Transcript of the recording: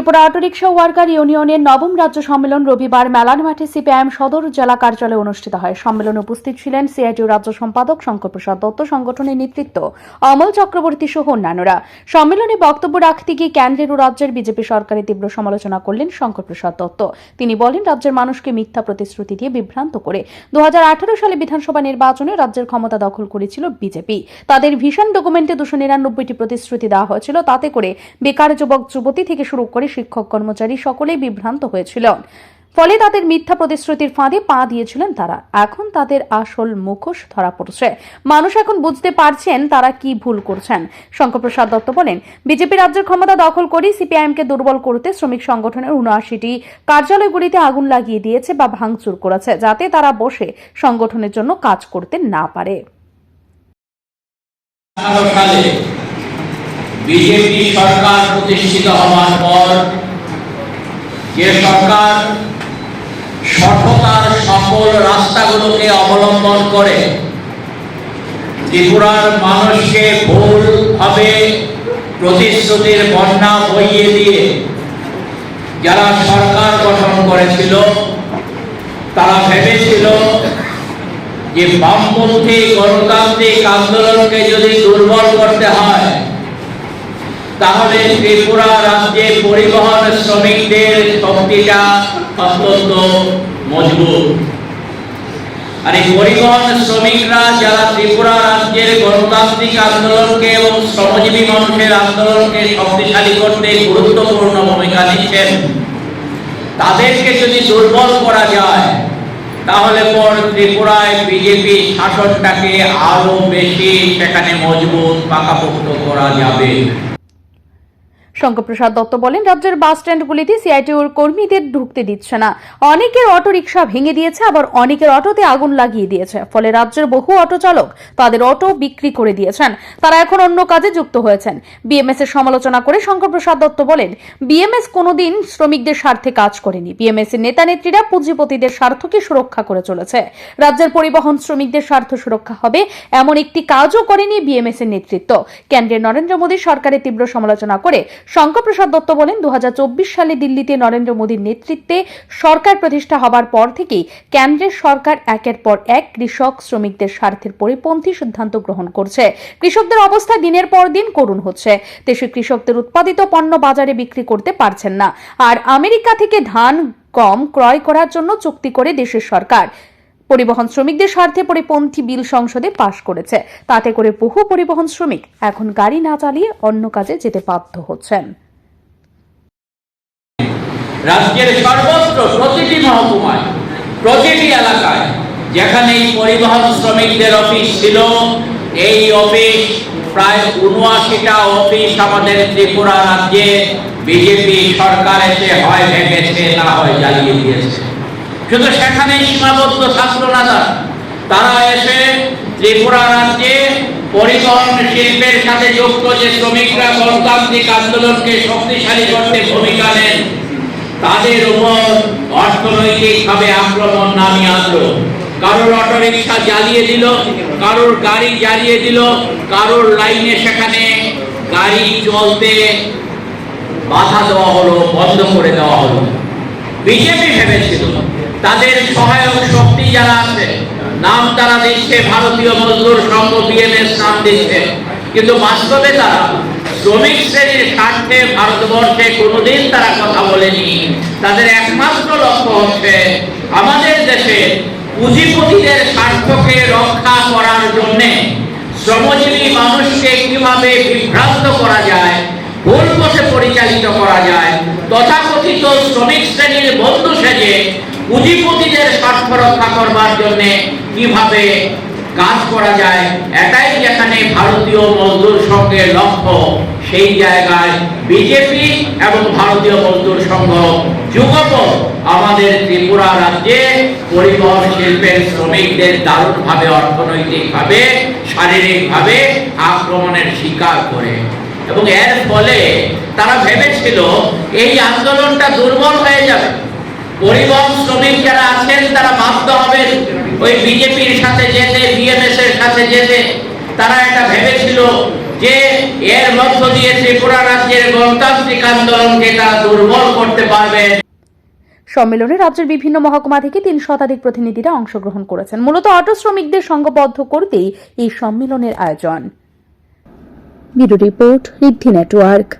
Tripura autorickshaw worker ইউনিয়নের নবম রাজ্য সম্মেলন রবিবার মেলান মাঠে সিপিআইএম সদর জেলা কার্যালয়ে অনুষ্ঠিত হয়। সম্মেলনে উপস্থিত ছিলেন সিআইটিউ রাজ্য সম্পাদক শঙ্কর প্রসাদ দত্ত, সংগঠনের নেতৃত্ব অমল চক্রবর্তী সহ অন্যান্যরা। সম্মেলনে বক্তব্য রাখতে গিয়ে কেন্দ্রের ও রাজ্যের বিজেপি সরকারের তীব্র সমালোচনা করলেন শঙ্কর প্রসাদ দত্ত। তিনি বলেন, রাজ্যের মানুষকে মিথ্যা প্রতিশ্রুতি দিয়ে বিভ্রান্ত করে। দু হাজার আঠারো সালে বিধানসভা নির্বাচনে রাজ্যের ক্ষমতা দখল করেছিল বিজেপি। তাদের ভিশন ডকুমেন্টে দুশো নিরানব্বইটি প্রতিশ্রুতি দেওয়া হয়েছিল। তাতে করে বেকার যুবক, যুবতী থেকে শুরু করে শিক্ষক কর্মচারী সকলেই বিভ্রান্ত হয়েছিল। ফলে তাদের মিথ্যা প্রতিশ্রুতির ফাঁদে পা দিয়েছিলেন তারা। এখন তাদের আসল মুখোশ ধরা পড়ছে। মানুষ এখন বুঝতে পারছেন তারা কি ভুল করছেন। শঙ্করপ্রসাদ দত্ত বলেন, বিজেপি রাজ্যের ক্ষমতা দখল করে সিপিআইএমকে দুর্বল করতে শ্রমিক সংগঠনের উনআশিটি কার্যালয়গুলিতে আগুন লাগিয়ে দিয়েছে বা ভাঙচুর করেছে, যাতে তারা বসে সংগঠনের জন্য কাজ করতে না পারে। বিজেপি সরকার প্রতিষ্ঠিত হওয়ার পর যে সরকার সঠতার সকল রাস্তাগুলোকে অবলম্বন করে, ত্রিপুরার মানুষকে ভুলভাবে প্রতিশ্রুতির বন্যা বইয়ে দিয়ে যারা সরকার গঠন করেছিল, তারা ভেবেছিল যে বামপন্থী গণতান্ত্রিক আন্দোলনকে যদি দুর্বল করতে হয় তাহলে ত্রিপুরা রাজ্যে পরিবহন শ্রমিকদের শক্তিটা অত্যন্ত মজবুত। আর এই পরিবহন শ্রমিকরা যারা ত্রিপুরা রাজ্যের গণতান্ত্রিক আন্দোলনকে এবং শ্রমজীবী মানুষের আন্দোলনকে শক্তিশালী করতে গুরুত্বপূর্ণ ভূমিকা নিচ্ছেন, তাদেরকে যদি দুর্বল করা যায়, তাহলে পর ত্রিপুরায় বিজেপি শাসনটাকে আরও বেশি সেখানে মজবুত পাকাপোক্ত করা যাবে। শঙ্করপ্রসাদ দত্ত বলেন, রাজ্যের বাস স্ট্যান্ডগুলিতে সিআইটিউর কর্মীদের ঢুকতে দিচ্ছে না। অনেকের অটো রিক্সা ভেঙে দিয়েছে, আবার অনেকের অটোতে আগুন লাগিয়ে দিয়েছে। ফলে রাজ্যের বহু অটো চালক তাদের অটো বিক্রি করে দিয়েছেন। তারা এখন অন্য কাজে যুক্ত হয়েছেন। বিএমএস এর সমালোচনা করে শঙ্করপ্রসাদ দত্ত বলেন বিএমএস কোনোদিন শ্রমিকদের স্বার্থে কাজ করেনি। বিএমএস এর নেতা নেত্রীরা পুঁজিপতিদের স্বার্থকে সুরক্ষা করে চলেছে। রাজ্যের পরিবহন শ্রমিকদের স্বার্থ সুরক্ষা হবে এমন একটি কাজও করেনি বিএমএস এর নেতৃত্ব। কেন্দ্রের নরেন্দ্র মোদী সরকারের তীব্র সমালোচনা করে শঙ্কর প্রসাদ দত্ত বলেন দু হাজার চব্বিশ সালে দিল্লিতে নরেন্দ্র মোদীর নেতৃত্বে সরকার প্রতিষ্ঠা হবার পর থেকেই কেন্দ্রের সরকার একের পর এক কৃষক শ্রমিকদের স্বার্থের পরিপন্থী সিদ্ধান্ত গ্রহণ করছে। কৃষকদের অবস্থা দিনের পর দিন করুণ হচ্ছে। দেশে কৃষকদের উৎপাদিত পণ্য বাজারে বিক্রি করতে পারছেন না। আর আমেরিকা থেকে ধান, গম ক্রয় করার জন্য চুক্তি করে দেশের সরকার। পরিবহন শ্রমিকদের স্বার্থে পরিপন্থী বিল সংসদে পাশ করেছে। তাতে করে বহু পরিবহন শ্রমিক এখন গাড়ি না চালিয়ে অন্য কাজে যেতে বাধ্য হচ্ছেন। রাজ্যের সর্বত্র প্রতিটি মহকুমায়, প্রতিটি এলাকায় যেখানে এই পরিবহন শ্রমিকদের অফিস ছিল, এই অফিস প্রায় উনআশিটা অফিস আমাদের ত্রিপুরা রাজ্যে বিজেপি সরকার এসে হয়, ভেঙেছে, না হয় জ্বালিয়ে দিয়েছে। শুধু সেখানে সীমাবদ্ধ ছাত্র না তারা। তারা এসে ত্রিপুরা রাজ্যে পরিবহন শিল্পের সাথে যুক্ত যে শ্রমিকরা গণতান্ত্রিক আন্দোলনকে শক্তিশালী করতে ভূমিকা নেন। তাদের উপর অর্থনৈতিকভাবে আক্রমণ নামিয়ে আনলো। কারোর অটোরিকশা জ্বালিয়ে দিল, কারোর গাড়ি জ্বালিয়ে দিল, কারোর লাইনে সেখানে গাড়ি চলতে বাধা দেওয়া হলো, বন্ধ করে দেওয়া হলো। বিজেপি ভেবেছিল তাদের সহায়ক শক্তি যারা আছে, নাম তারা দিচ্ছে, ভারতীয় মজদুর সংঘ বিএমএস নাম দিচ্ছে। কিন্তু বাস্তবে তারা শ্রমিক শ্রেণির স্বার্থে ভারতবর্ষে কোনোদিন তারা কথা বলেনি। তাদের একমাত্র লক্ষ্য হচ্ছে আমাদের দেশে পুঁজিপতিদের স্বার্থকে রক্ষা করার জন্যে শ্রমজীবী মানুষকে কীভাবে বিভ্রান্ত করা যায়, ভুল পথে পরিচালিত করা যায়, তথাকথিত শ্রমিক শ্রেণির বন্ধু সেজে পুঁজিপতিদের স্বার্থ রক্ষা করবার জন্য কীভাবে কাজ করা যায়, এটাই যেখানে ভারতীয় মজদুর সংঘের লক্ষ্য, সেই জায়গায় বিজেপি এবং ভারতীয় মজদুর সংঘ যুগপ আমাদের ত্রিপুরা রাজ্যে পরিবহন শিল্পের শ্রমিকদের দারুণভাবে, অর্থনৈতিকভাবে, শারীরিকভাবে আক্রমণের শিকার করে। এবং এর ফলে তারা ভেবেছিল, এই আন্দোলনটা দুর্বল হয়ে যাবে। পরিবহন শ্রমিক যারা আছেন তারা বাধ্য হবে ওই বিজেপির সাথে যেতে বিএমএস এর সাথে যেতে। তারা এটা ভেবেছিল যে এর মধ্য দিয়ে ত্রিপুরা রাজ্যের গণতান্ত্রিক আন্দোলনকে তারা দুর্বল করতে পারবে। সম্মেলনে রাজ্যের বিভিন্ন মহকুমা থেকে তিন শতাধিক প্রতিনিধিরা অংশগ্রহণ করেছেন। মূলত অটো শ্রমিকদের সংঘবদ্ধ করতেই এই সম্মেলনের আয়োজন। Bureau report Riddhi network.